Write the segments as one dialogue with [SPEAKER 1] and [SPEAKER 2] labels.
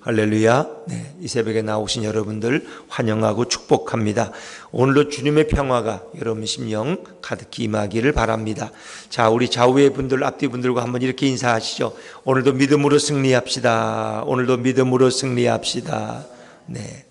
[SPEAKER 1] 할렐루야. 네, 이 새벽에 나오신 여러분들 환영하고 축복합니다. 오늘도 주님의 평화가 여러분 심령 가득히 임하기를 바랍니다. 자, 우리 좌우의 분들, 앞뒤 분들과 한번 이렇게 인사하시죠. 오늘도 믿음으로 승리합시다. 오늘도 믿음으로 승리합시다. 네.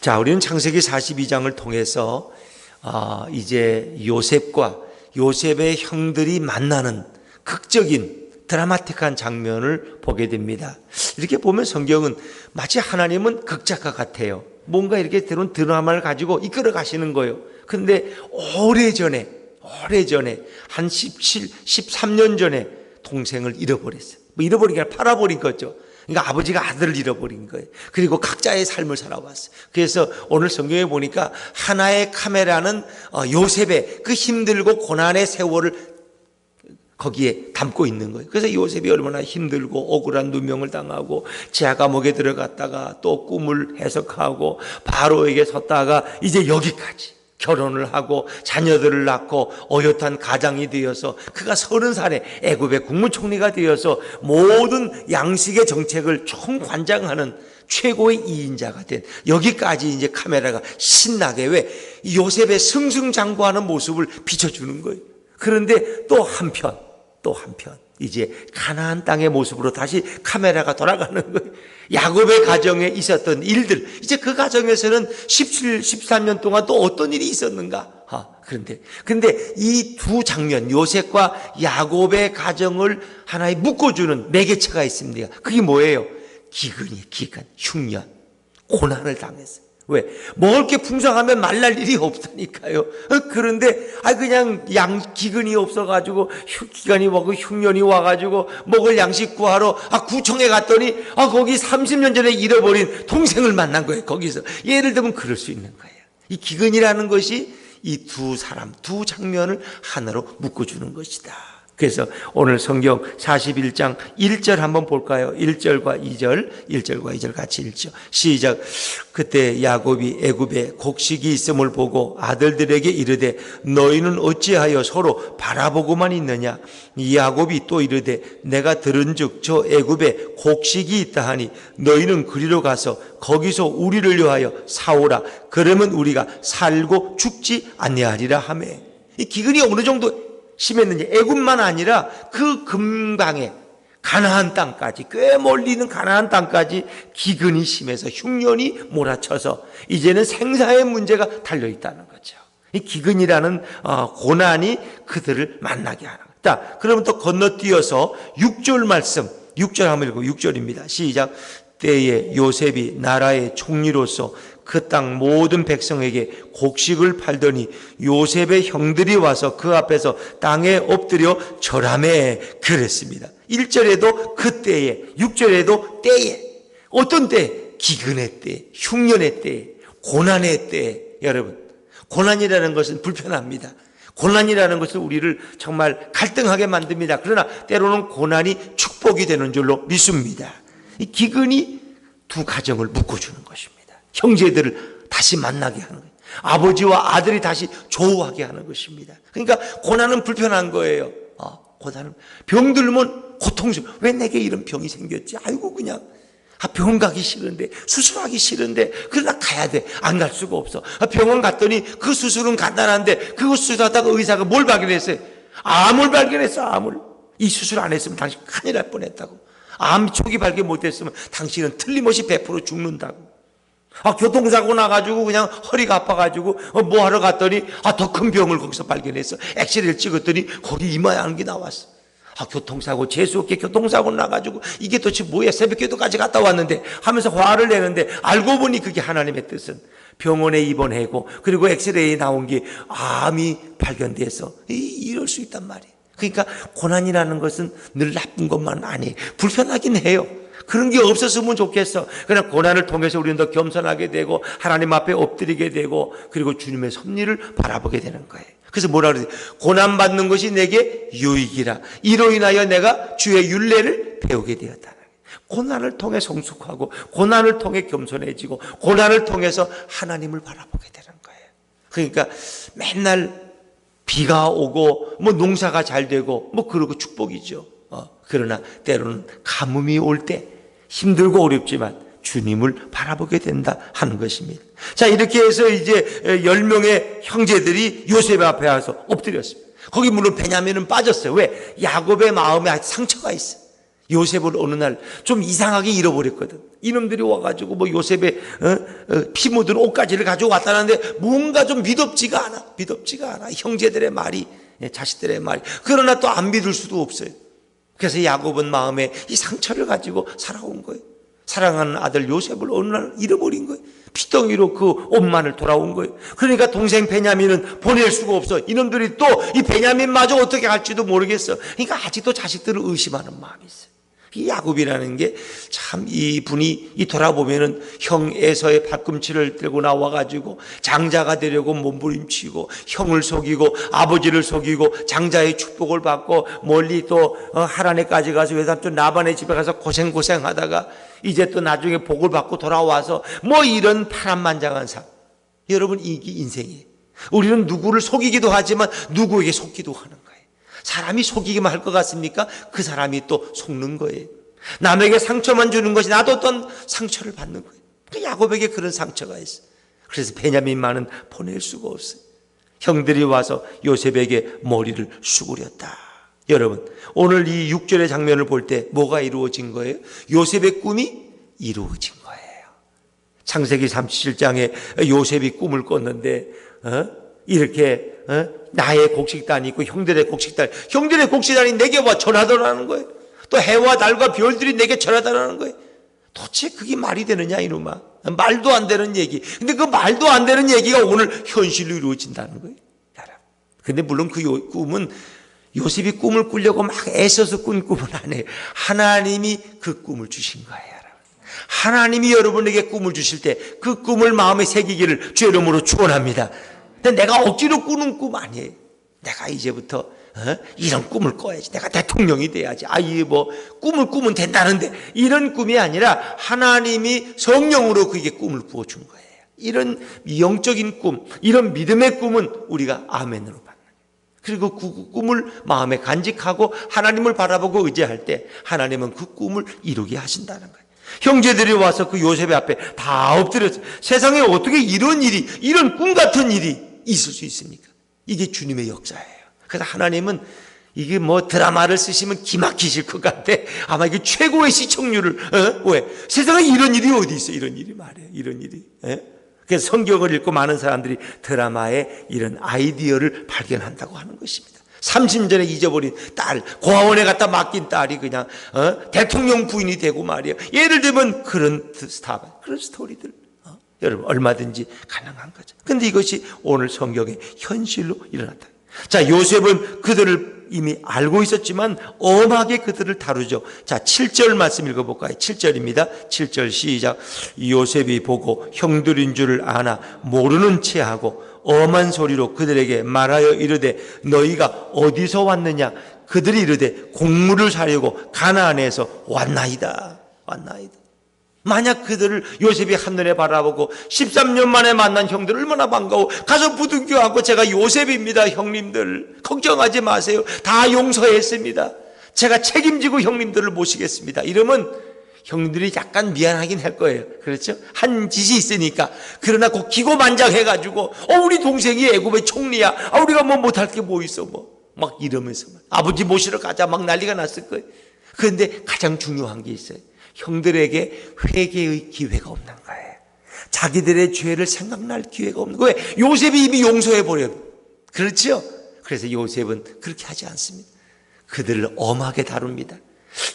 [SPEAKER 1] 자, 우리는 창세기 42장을 통해서 아, 이제 요셉과 요셉의 형들이 만나는 극적인 드라마틱한 장면을 보게 됩니다. 이렇게 보면 성경은 마치 하나님은 극작가 같아요. 뭔가 이렇게 들은 드라마를 가지고 이끌어 가시는 거예요. 근데 오래전에, 오래전에, 한 17, 13년 전에 동생을 잃어버렸어요. 뭐 잃어버린 게 팔아버린 거죠. 그러니까 아버지가 아들을 잃어버린 거예요. 그리고 각자의 삶을 살아왔어요. 그래서 오늘 성경에 보니까 하나의 카메라는 어, 요셉의 그 힘들고 고난의 세월을 거기에 담고 있는 거예요. 그래서 요셉이 얼마나 힘들고 억울한 누명을 당하고 지하 감옥에 들어갔다가 또 꿈을 해석하고 바로에게 섰다가 이제 여기까지 결혼을 하고 자녀들을 낳고 어엿한 가장이 되어서 그가 서른 살에 애굽의 국무총리가 되어서 모든 양식의 정책을 총관장하는 최고의 이인자가 된 여기까지 이제 카메라가 신나게 왜 요셉의 승승장구하는 모습을 비춰주는 거예요. 그런데 또 한편 또 한편 이제 가나안 땅의 모습으로 다시 카메라가 돌아가는 거예요. 야곱의 가정에 있었던 일들 이제 그 가정에서는 17, 13년 동안 또 어떤 일이 있었는가? 아, 그런데 근데 이 두 장면 요셉과 야곱의 가정을 하나의 묶어주는 매개체가 있습니다. 그게 뭐예요? 기근이 기근, 흉년, 고난을 당했어요. 왜? 먹을 게 풍성하면 말랄 일이 없다니까요. 어, 그런데, 아, 그냥 양, 기근이 없어가지고, 기간이 먹고 흉년이 와가지고, 먹을 양식 구하러, 아, 구청에 갔더니, 아, 거기 30년 전에 잃어버린 동생을 만난 거예요, 거기서. 예를 들면 그럴 수 있는 거예요. 이 기근이라는 것이 이 두 사람, 두 장면을 하나로 묶어주는 것이다. 그래서 오늘 성경 41장 1절 한번 볼까요? 1절과 2절, 1절과 2절 같이 읽죠. 시작. 그때 야곱이 애굽에 곡식이 있음을 보고 아들들에게 이르되 너희는 어찌하여 서로 바라보고만 있느냐? 야곱이 또 이르되 내가 들은즉 저 애굽에 곡식이 있다 하니 너희는 그리로 가서 거기서 우리를 위하여 사오라. 그러면 우리가 살고 죽지 아니하리라 하매. 이 기근이 어느 정도 심했는지 애굽만 아니라 그 금방에 가나안 땅까지 꽤 멀리 있는 가나안 땅까지 기근이 심해서 흉년이 몰아쳐서 이제는 생사의 문제가 달려 있다는 거죠. 이 기근이라는 어, 고난이 그들을 만나게 하는 거다. 자, 그러면 또 건너뛰어서 6절 말씀 6절 한번 읽고 6절입니다. 시작. 때에 요셉이 나라의 총리로서 그 땅 모든 백성에게 곡식을 팔더니 요셉의 형들이 와서 그 앞에서 땅에 엎드려 절함에 그랬습니다. 1절에도 그 때에, 6절에도 때에, 어떤 때? 기근의 때, 흉년의 때, 고난의 때, 여러분. 고난이라는 것은 불편합니다. 고난이라는 것은 우리를 정말 갈등하게 만듭니다. 그러나 때로는 고난이 축복이 되는 줄로 믿습니다. 이 기근이 두 가정을 묶어주는 것입니다. 형제들을 다시 만나게 하는 거예요. 아버지와 아들이 다시 조우하게 하는 것입니다. 그러니까 고난은 불편한 거예요. 아, 고난은 병 들면 고통스러워. 왜 내게 이런 병이 생겼지? 아이고 그냥 아, 병원 가기 싫은데 수술하기 싫은데 그러나 가야 돼. 안 갈 수가 없어. 아, 병원 갔더니 그 수술은 간단한데 그거 수술하다가 의사가 뭘 발견했어요? 암을 발견했어. 암을. 이 수술 안 했으면 당신 큰일 날 뻔했다고. 암 초기 발견 못했으면 당신은 틀림없이 100% 죽는다고. 아, 교통사고 나가지고 그냥 허리가 아파가지고 어, 뭐 하러 갔더니 아, 더 큰 병을 거기서 발견했어. 엑스레이를 찍었더니 거기 이마에 하는 게 나왔어. 아, 교통사고, 재수없게 교통사고 나가지고 이게 도대체 뭐야? 새벽 기도까지 갔다 왔는데 하면서 화를 내는데 알고 보니 그게 하나님의 뜻은 병원에 입원하고 그리고 엑스레이 나온 게 암이 발견돼서 이럴 수 있단 말이에요. 그러니까 고난이라는 것은 늘 나쁜 것만 아니에요. 불편하긴 해요. 그런 게 없었으면 좋겠어. 그러나 고난을 통해서 우리는 더 겸손하게 되고 하나님 앞에 엎드리게 되고 그리고 주님의 섭리를 바라보게 되는 거예요. 그래서 뭐라 그러지? 고난 받는 것이 내게 유익이라. 이로 인하여 내가 주의 윤례를 배우게 되었다. 고난을 통해 성숙하고 고난을 통해 겸손해지고 고난을 통해서 하나님을 바라보게 되는 거예요. 그러니까 맨날 비가 오고 뭐 농사가 잘 되고 뭐 그러고 축복이죠. 어, 그러나 때로는 가뭄이 올 때 힘들고 어렵지만 주님을 바라보게 된다 하는 것입니다. 자, 이렇게 해서 이제 열 명의 형제들이 요셉 앞에 와서 엎드렸습니다. 거기 물론 베냐민은 빠졌어요. 왜? 야곱의 마음에 상처가 있어. 요셉을 어느 날 좀 이상하게 잃어버렸거든. 이놈들이 와가지고 뭐 요셉의 어? 어, 피 묻은 옷가지를 가지고 왔다는데 뭔가 좀 믿업지가 않아. 믿업지가 않아. 형제들의 말이, 예, 자식들의 말이. 그러나 또 안 믿을 수도 없어요. 그래서 야곱은 마음에 이 상처를 가지고 살아온 거예요. 사랑하는 아들 요셉을 어느 날 잃어버린 거예요. 피덩이로 그 옷만을 돌아온 거예요. 그러니까 동생 베냐민은 보낼 수가 없어. 이놈들이 또 이 베냐민마저 어떻게 할지도 모르겠어. 그러니까 아직도 자식들을 의심하는 마음이 있어요. 이 야곱이라는 게 참 이 분이 이 돌아보면은 형 에서의 발꿈치를 들고 나와가지고 장자가 되려고 몸부림치고 형을 속이고 아버지를 속이고 장자의 축복을 받고 멀리 또 어, 하란에까지 가서 외삼 촌 나반의 집에 가서 고생 고생하다가 이제 또 나중에 복을 받고 돌아와서 뭐 이런 파란만장한 삶. 여러분 이게 인생이에요. 우리는 누구를 속이기도 하지만 누구에게 속기도 하는. 사람이 속이기만 할 것 같습니까? 그 사람이 또 속는 거예요. 남에게 상처만 주는 것이 나도 어떤 상처를 받는 거예요. 그 야곱에게 그런 상처가 있어. 그래서 베냐민만은 보낼 수가 없어요. 형들이 와서 요셉에게 머리를 수그렸다. 여러분, 오늘 이 6절의 장면을 볼 때 뭐가 이루어진 거예요? 요셉의 꿈이 이루어진 거예요. 창세기 37장에 요셉이 꿈을 꿨는데, 어? 이렇게, 어? 나의 곡식단이 있고 형들의 곡식단, 형들의 곡식단이 내게 와 전하더라는 거예요. 또 해와 달과 별들이 내게 전하더라는 거예요. 도대체 그게 말이 되느냐, 이놈아. 말도 안 되는 얘기. 근데 그 말도 안 되는 얘기가 오늘 현실로 이루어진다는 거예요. 근데 물론 그 꿈은 요셉이 꿈을 꾸려고 막 애써서 꾼 꿈은 아니에요. 하나님이 그 꿈을 주신 거예요. 하나님이 여러분에게 꿈을 주실 때 그 꿈을 마음에 새기기를 주 이름으로 축원합니다. 근데 내가 억지로 꾸는 꿈 아니에요. 내가 이제부터 어? 이런 꿈을 꿔야지. 내가 대통령이 돼야지. 아, 이뭐 꿈을 꾸면 된다는데 이런 꿈이 아니라 하나님이 성령으로 그에게 꿈을 부어 준 거예요. 이런 영적인 꿈, 이런 믿음의 꿈은 우리가 아멘으로 받는 거예요. 그리고 그 꿈을 마음에 간직하고 하나님을 바라보고 의지할 때 하나님은 그 꿈을 이루게 하신다는 거예요. 형제들이 와서 그 요셉의 앞에 다 엎드렸어요. 세상에 어떻게 이런 일이, 이런 꿈 같은 일이 있을 수 있습니까? 이게 주님의 역사예요. 그래서 하나님은 이게 뭐 드라마를 쓰시면 기막히실 것 같아. 아마 이게 최고의 시청률을, 어? 왜? 세상에 이런 일이 어디 있어? 이런 일이 말이에요. 이런 일이. 예? 그래서 성경을 읽고 많은 사람들이 드라마에 이런 아이디어를 발견한다고 하는 것입니다. 30년에 잊어버린 딸, 고아원에 갖다 맡긴 딸이 그냥 어? 대통령 부인이 되고 말이에요. 예를 들면 그런 스타, 그런 스토리들. 어? 여러분 얼마든지 가능한 거죠. 근데 이것이 오늘 성경의 현실로 일어났다. 자, 요셉은 그들을 이미 알고 있었지만 엄하게 그들을 다루죠. 자, 7절 말씀 읽어볼까요? 7절입니다. 7절 시작. 요셉이 보고 형들인 줄을 아나 모르는 채 하고 엄한 소리로 그들에게 말하여 이르되 너희가 어디서 왔느냐? 그들이 이르되 곡물을 사려고 가나안에서 왔나이다. 왔나이다. 만약 그들을 요셉이 한눈에 바라보고 13년 만에 만난 형들 얼마나 반가워. 가서 부둥켜안고 제가 요셉입니다 형님들. 걱정하지 마세요. 다 용서했습니다. 제가 책임지고 형님들을 모시겠습니다. 이러면 형들이 약간 미안하긴 할 거예요. 그렇죠? 한 짓이 있으니까. 그러나 꼭 기고만장해가지고 어 우리 동생이 애굽의 총리야. 아 우리가 뭐 못할 게 뭐 있어 뭐. 막 이러면서 아버지 모시러 가자. 막 난리가 났을 거예요. 그런데 가장 중요한 게 있어요 형들에게 회개의 기회가 없는 거예요. 자기들의 죄를 생각날 기회가 없는 거예요. 왜? 요셉이 이미 용서해 버려. 그렇죠? 그래서 요셉은 그렇게 하지 않습니다. 그들을 엄하게 다룹니다.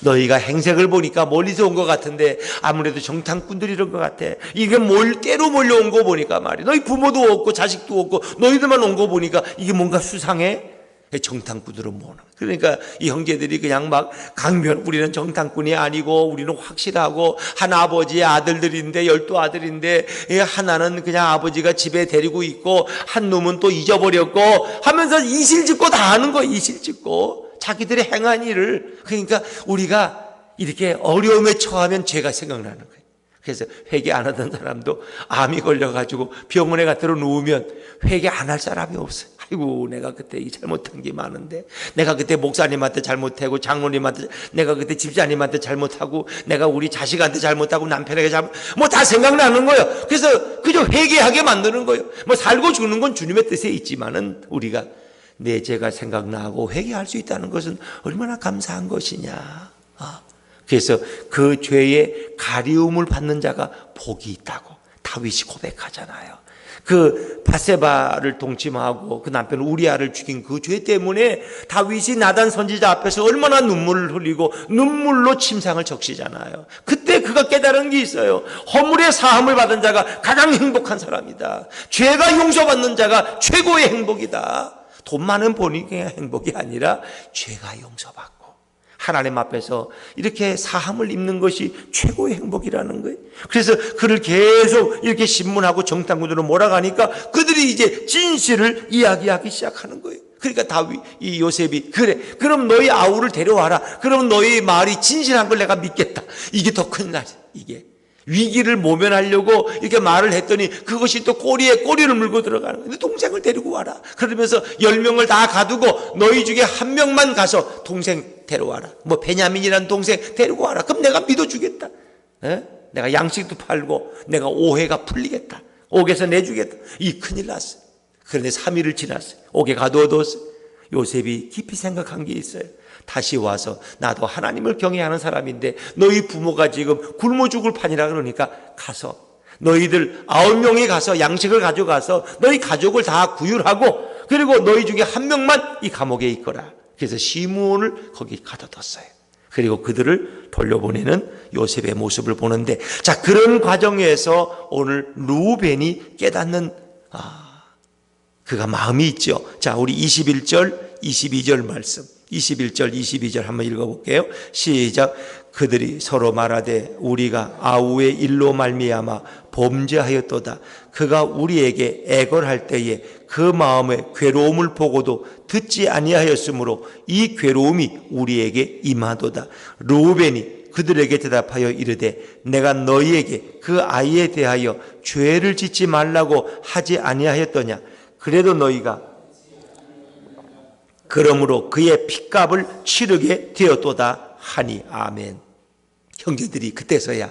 [SPEAKER 1] 너희가 행색을 보니까 멀리서 온 것 같은데 아무래도 정탐꾼들이 이런 것 같아. 이게 몰, 깨로 몰려온 거 보니까 말이야. 너희 부모도 없고 자식도 없고 너희들만 온 거 보니까 이게 뭔가 수상해. 정탐꾼으로 모는. 그러니까 이 형제들이 그냥 막 강변, 우리는 정탐꾼이 아니고 우리는 확실하고 한 아버지의 아들들인데 열두 아들인데 하나는 그냥 아버지가 집에 데리고 있고 한 놈은 또 잊어버렸고 하면서 이실 짓고 다 하는 거 이실 짓고 자기들의 행한 일을 그러니까 우리가 이렇게 어려움에 처하면 죄가 생각나는 거예요. 그래서 회개 안 하던 사람도 암이 걸려가지고 병원에 갖다 누우면 회개 안 할 사람이 없어요. 아이고 내가 그때 이 잘못한 게 많은데 내가 그때 목사님한테 잘못하고 장로님한테 내가 그때 집사님한테 잘못하고 내가 우리 자식한테 잘못하고 남편에게 잘못 뭐 다 생각나는 거예요. 그래서 그저 회개하게 만드는 거예요. 뭐 살고 죽는 건 주님의 뜻에 있지만은 우리가 내 죄가 생각나고 회개할 수 있다는 것은 얼마나 감사한 것이냐. 아, 그래서 그 죄의 가리움을 받는 자가 복이 있다고 다윗이 고백하잖아요. 그 바세바를 동침하고 그 남편 우리아를 죽인 그 죄 때문에 다윗이 나단 선지자 앞에서 얼마나 눈물을 흘리고 눈물로 침상을 적시잖아요. 그때 그가 깨달은 게 있어요. 허물의 사함을 받은 자가 가장 행복한 사람이다. 죄가 용서받는 자가 최고의 행복이다. 돈 많은 본인이 행복이 아니라 죄가 용서받고 하나님 앞에서 이렇게 사함을 입는 것이 최고의 행복이라는 거예요. 그래서 그를 계속 이렇게 신문하고 정탐꾼으로 몰아가니까 그들이 이제 진실을 이야기하기 시작하는 거예요. 그러니까 다윗 이 요셉이 그래 그럼 너희 아우를 데려와라. 그럼 너희 말이 진실한 걸 내가 믿겠다. 이게 더 큰 날. 이게 위기를 모면하려고 이렇게 말을 했더니 그것이 또 꼬리에 꼬리를 물고 들어가는 거예요. 동생을 데리고 와라. 그러면서 열 명을 다 가두고 너희 중에 한 명만 가서 동생 데려와라. 뭐 베냐민이라는 동생 데리고 와라. 그럼 내가 믿어주겠다. 에? 내가 양식도 팔고 내가 오해가 풀리겠다. 옥에서 내주겠다. 이 큰일 났어요. 그런데 3일을 지났어요. 옥에 가두어뒀어요. 요셉이 깊이 생각한 게 있어요. 다시 와서 나도 하나님을 경외하는 사람인데 너희 부모가 지금 굶어 죽을 판이라 그러니까 가서 너희들 아홉 명이 가서 양식을 가져가서 너희 가족을 다 구휼하고 그리고 너희 중에 한 명만 이 감옥에 있거라. 그래서 시므온을 거기 가둬뒀어요. 그리고 그들을 돌려보내는 요셉의 모습을 보는데 자 그런 과정에서 오늘 루벤이 깨닫는 아 그가 마음이 있죠. 자 우리 21절 22절 말씀 21절 22절 한번 읽어볼게요. 시작 그들이 서로 말하되 우리가 아우의 일로 말미암아 범죄하였도다. 그가 우리에게 애걸할 때에 그 마음의 괴로움을 보고도 듣지 아니하였으므로 이 괴로움이 우리에게 임하도다. 루벤이 그들에게 대답하여 이르되 내가 너희에게 그 아이에 대하여 죄를 짓지 말라고 하지 아니하였더냐. 그래도 너희가 그러므로 그의 핏값을 치르게 되었도다 하니 아멘. 형제들이 그때서야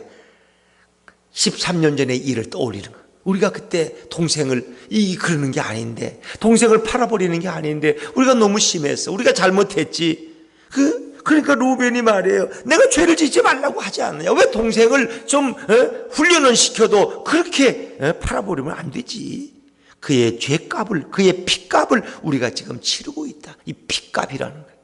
[SPEAKER 1] 13년 전의 일을 떠올리는 거예요. 우리가 그때 동생을 이 그러는 게 아닌데 동생을 팔아버리는 게 아닌데 우리가 너무 심했어. 우리가 잘못했지. 그 그러니까 루벤이 말이에요. 내가 죄를 짓지 말라고 하지 않느냐. 왜 동생을 좀 어? 훈련을 시켜도 그렇게 어? 팔아버리면 안 되지. 그의 죄값을 그의 피값을 우리가 지금 치르고 있다. 이 피값이라는 거예요.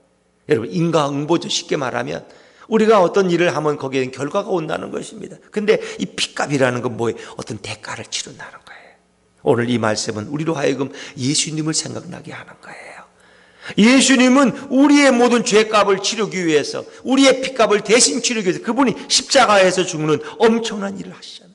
[SPEAKER 1] 여러분 인과응보죠. 쉽게 말하면 우리가 어떤 일을 하면 거기에는 결과가 온다는 것입니다. 근데 이 피값이라는 건 뭐예요? 어떤 대가를 치른다는 거예요. 오늘 이 말씀은 우리로 하여금 예수님을 생각나게 하는 거예요. 예수님은 우리의 모든 죄값을 치르기 위해서 우리의 피값을 대신 치르기 위해서 그분이 십자가에서 죽는 엄청난 일을 하시잖아요.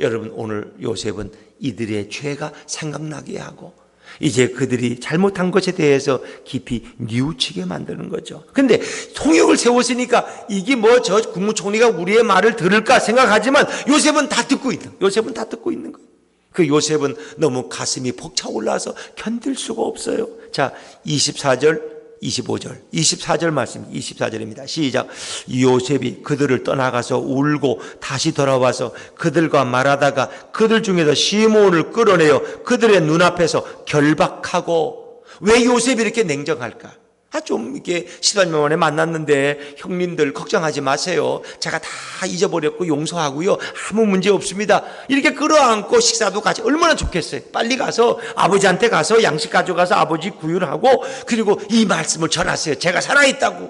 [SPEAKER 1] 여러분 오늘 요셉은 이들의 죄가 생각나게 하고 이제 그들이 잘못한 것에 대해서 깊이 뉘우치게 만드는 거죠. 근데 통역을 세웠으니까 이게 뭐 저 국무총리가 우리의 말을 들을까 생각하지만 요셉은 다 듣고 있다. 요셉은 다 듣고 있는 거예요. 그 요셉은 너무 가슴이 벅차 올라서 견딜 수가 없어요. 자, 24절 25절, 24절 말씀, 24절입니다. 시작. 요셉이 그들을 떠나가서 울고 다시 돌아와서 그들과 말하다가 그들 중에서 시몬을 끌어내어 그들의 눈앞에서 결박하고 왜 요셉이 이렇게 냉정할까? 아, 좀 이렇게 시간년 만에 만났는데 형님들 걱정하지 마세요. 제가 다 잊어버렸고 용서하고요. 아무 문제 없습니다. 이렇게 끌어안고 식사도 같이 얼마나 좋겠어요. 빨리 가서 아버지한테 가서 양식 가져가서 아버지 구휼하고 그리고 이 말씀을 전하세요. 제가 살아있다고.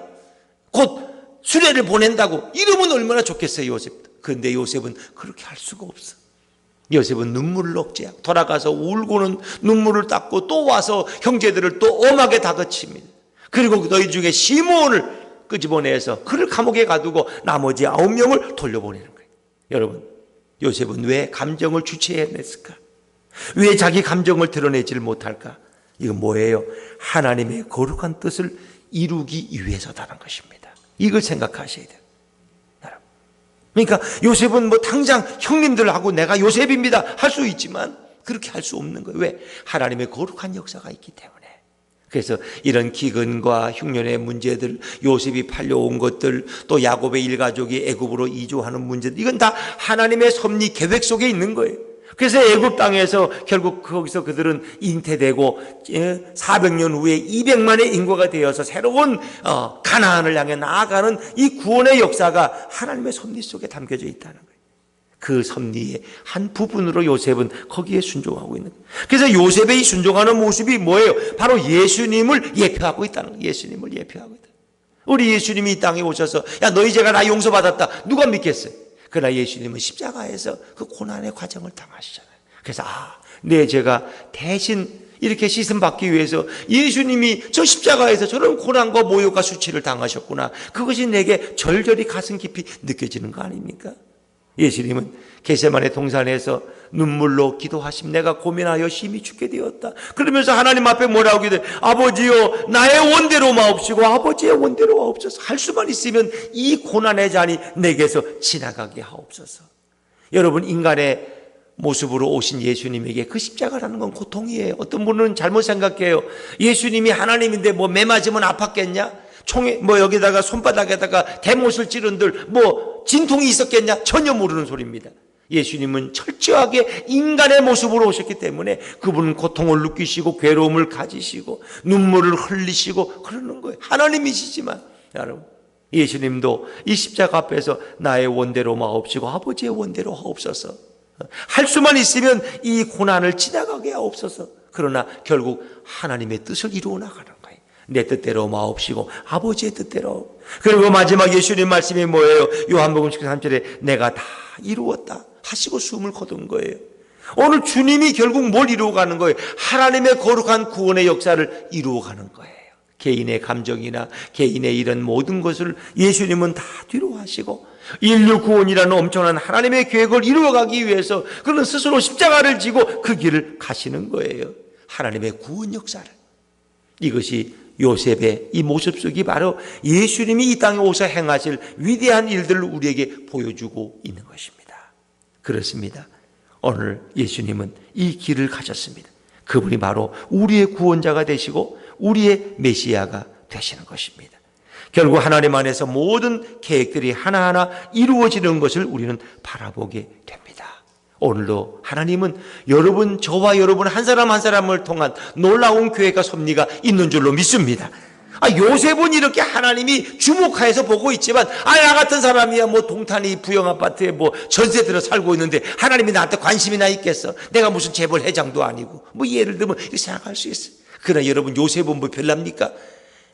[SPEAKER 1] 곧 수레를 보낸다고. 이러면 얼마나 좋겠어요, 요셉. 그런데 요셉은 그렇게 할 수가 없어. 요셉은 눈물을 억제하고 돌아가서 울고는 눈물을 닦고 또 와서 형제들을 또 엄하게 다그칩니다. 그리고 너희 중에 시몬을 끄집어내서 그를 감옥에 가두고 나머지 아홉 명을 돌려보내는 거예요. 여러분, 요셉은 왜 감정을 주체해냈을까? 왜 자기 감정을 드러내지를 못할까? 이건 뭐예요? 하나님의 거룩한 뜻을 이루기 위해서다는 것입니다. 이걸 생각하셔야 돼요. 그러니까 요셉은 뭐 당장 형님들하고 내가 요셉입니다 할 수 있지만 그렇게 할 수 없는 거예요. 왜? 하나님의 거룩한 역사가 있기 때문에. 그래서 이런 기근과 흉년의 문제들, 요셉이 팔려온 것들, 또 야곱의 일가족이 애굽으로 이주하는 문제들, 이건 다 하나님의 섭리 계획 속에 있는 거예요. 그래서 애굽 땅에서 결국 거기서 그들은 잉태되고 400년 후에 200만의 인구가 되어서 새로운 어, 가나안을 향해 나아가는 이 구원의 역사가 하나님의 섭리 속에 담겨져 있다는 거예요. 그 섭리의 한 부분으로 요셉은 거기에 순종하고 있는. 그래서 요셉의 이 순종하는 모습이 뭐예요? 바로 예수님을 예표하고 있다는 거예요. 예수님을 예표하고 있다. 우리 예수님이 이 땅에 오셔서 야 너희 죄가 나 용서받았다. 누가 믿겠어요? 그러나 예수님은 십자가에서 그 고난의 과정을 당하시잖아요. 그래서 아, 내 죄가 대신 이렇게 씻음 받기 위해서 예수님이 저 십자가에서 저런 고난과 모욕과 수치를 당하셨구나. 그것이 내게 절절히 가슴 깊이 느껴지는 거 아닙니까? 예수님은 게세만의 동산에서 눈물로 기도하심 내가 고민하여 심히 죽게 되었다. 그러면서 하나님 앞에 뭐라고 기도해? 아버지요 나의 원대로 마옵시고 아버지의 원대로 마옵소서. 할 수만 있으면 이 고난의 잔이 내게서 지나가게 하옵소서. 여러분 인간의 모습으로 오신 예수님에게 그 십자가라는 건 고통이에요. 어떤 분은 잘못 생각해요. 예수님이 하나님인데 뭐 매 맞으면 아팠겠냐? 총에 뭐 여기다가 손바닥에다가 대못을 찌른들 뭐 진통이 있었겠냐? 전혀 모르는 소리입니다. 예수님은 철저하게 인간의 모습으로 오셨기 때문에 그분은 고통을 느끼시고 괴로움을 가지시고 눈물을 흘리시고 그러는 거예요. 하나님이시지만 여러분 예수님도 이 십자가 앞에서 나의 원대로 마옵시고 아버지의 원대로 하옵소서. 할 수만 있으면 이 고난을 지나가게 하옵소서. 그러나 결국 하나님의 뜻을 이루어 거예요. 내 뜻대로 마옵시고 아버지의 뜻대로. 그리고 마지막 예수님 말씀이 뭐예요? 요한복음 13절에 내가 다 이루었다 하시고 숨을 거둔 거예요. 오늘 주님이 결국 뭘 이루어가는 거예요? 하나님의 거룩한 구원의 역사를 이루어가는 거예요. 개인의 감정이나 개인의 이런 모든 것을 예수님은 다 뒤로 하시고 인류 구원이라는 엄청난 하나님의 계획을 이루어가기 위해서 그는 스스로 십자가를 지고 그 길을 가시는 거예요. 하나님의 구원 역사를. 이것이 요셉의 이 모습 속이 바로 예수님이 이 땅에 오서 행하실 위대한 일들을 우리에게 보여주고 있는 것입니다. 그렇습니다. 오늘 예수님은 이 길을 가셨습니다. 그분이 바로 우리의 구원자가 되시고 우리의 메시아가 되시는 것입니다. 결국 하나님 안에서 모든 계획들이 하나하나 이루어지는 것을 우리는 바라보게 됩니다. 오늘도 하나님은 여러분, 저와 여러분 한 사람 한 사람을 통한 놀라운 교회가 섭리가 있는 줄로 믿습니다. 아, 요셉은 이렇게 하나님이 주목하여서 보고 있지만, 아, 나 같은 사람이야, 뭐, 동탄이 부영 아파트에 뭐, 전세 들어 살고 있는데, 하나님이 나한테 관심이나 있겠어. 내가 무슨 재벌 회장도 아니고. 뭐, 예를 들면, 이렇게 생각할 수 있어요. 그러나 여러분, 요셉은 뭐 별납니까?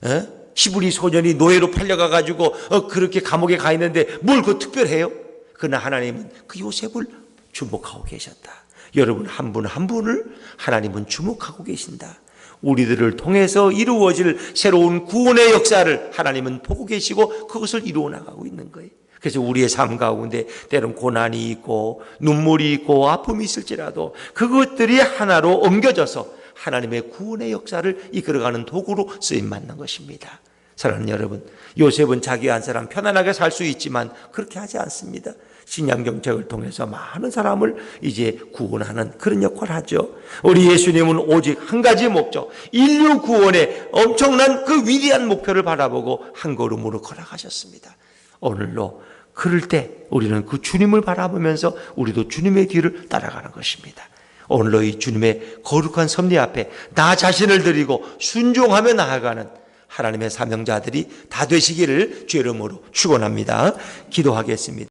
[SPEAKER 1] 어? 히브리 소년이 노예로 팔려가가지고, 어, 그렇게 감옥에 가 있는데, 뭘 그 특별해요? 그러나 하나님은 그 요셉을 주목하고 계셨다. 여러분, 한분한 분을 하나님은 주목하고 계신다. 우리들을 통해서 이루어질 새로운 구원의 역사를 하나님은 보고 계시고 그것을 이루어 나가고 있는 거예요. 그래서 우리의 삶 가운데 때론 고난이 있고 눈물이 있고 아픔이 있을지라도 그것들이 하나로 옮겨져서 하나님의 구원의 역사를 이끌어가는 도구로 쓰임 받는 것입니다. 사랑하는 여러분, 요셉은 자기 한 사람 편안하게 살 수 있지만 그렇게 하지 않습니다. 신약 정책을 통해서 많은 사람을 이제 구원하는 그런 역할을 하죠. 우리 예수님은 오직 한 가지 목적, 인류 구원의 엄청난 그 위대한 목표를 바라보고 한 걸음으로 걸어가셨습니다. 오늘로 그럴 때 우리는 그 주님을 바라보면서 우리도 주님의 뒤를 따라가는 것입니다. 오늘로 이 주님의 거룩한 섭리 앞에 나 자신을 드리고 순종하며 나아가는 하나님의 사명자들이 다 되시기를 죄 이름으로 축원합니다. 기도하겠습니다.